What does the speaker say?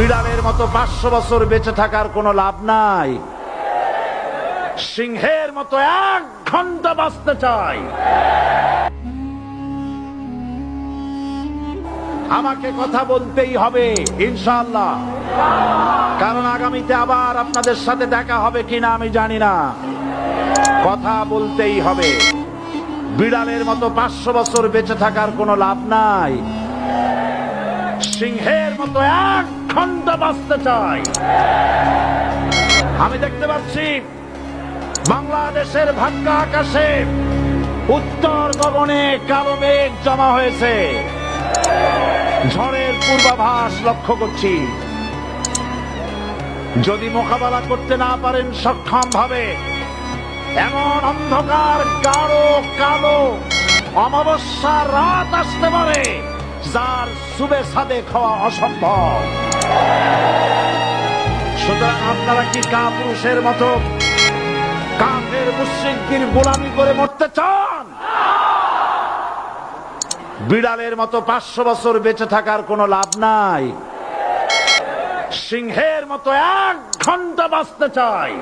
বিড়ালের মতো পাঁচশো বছর বেঁচে থাকার কোনো লাভ নাই। সিংহের মতো এক ঘণ্টা বাঁচতে চাই। আমাকে কথা বলতেই হবে ইনশাল্লাহ কারণ আগামীতে আবার আপনাদের সাথে দেখা হবে কিনা আমি জানি না। কথা বলতেই হবে। বিড়ালের মতো পাঁচশো বছর বেঁচে থাকার কোনো লাভ নাই। সিংহের মতো এক ঘণ্টা বাঁচতে চাই। আমি দেখতে পাচ্ছি বাংলাদেশের ভাগ্য আকাশে উত্তর গগনে কালো মেঘ জমা হয়েছে। ঝড়ের পূর্বাভাস লক্ষ্য করছি। যদি মোকাবেলা করতে না পারেন সক্ষম ভাবে, এমন অন্ধকার গাঢ় কালো অমাবস্যার রাত আসতে পারে। যার সুবে সাদে খাওয়া অসম্ভব। সুতরাং আপনারা কি কা পুরুষের মতো কাফের, মুশ্রিকদের গোলামি করে মরতে চান? বিড়ালের মতো পাঁচশো বছর বেঁচে থাকার কোনো লাভ নাই। সিংহের মতো এক ঘণ্টা বাঁচতে চাই।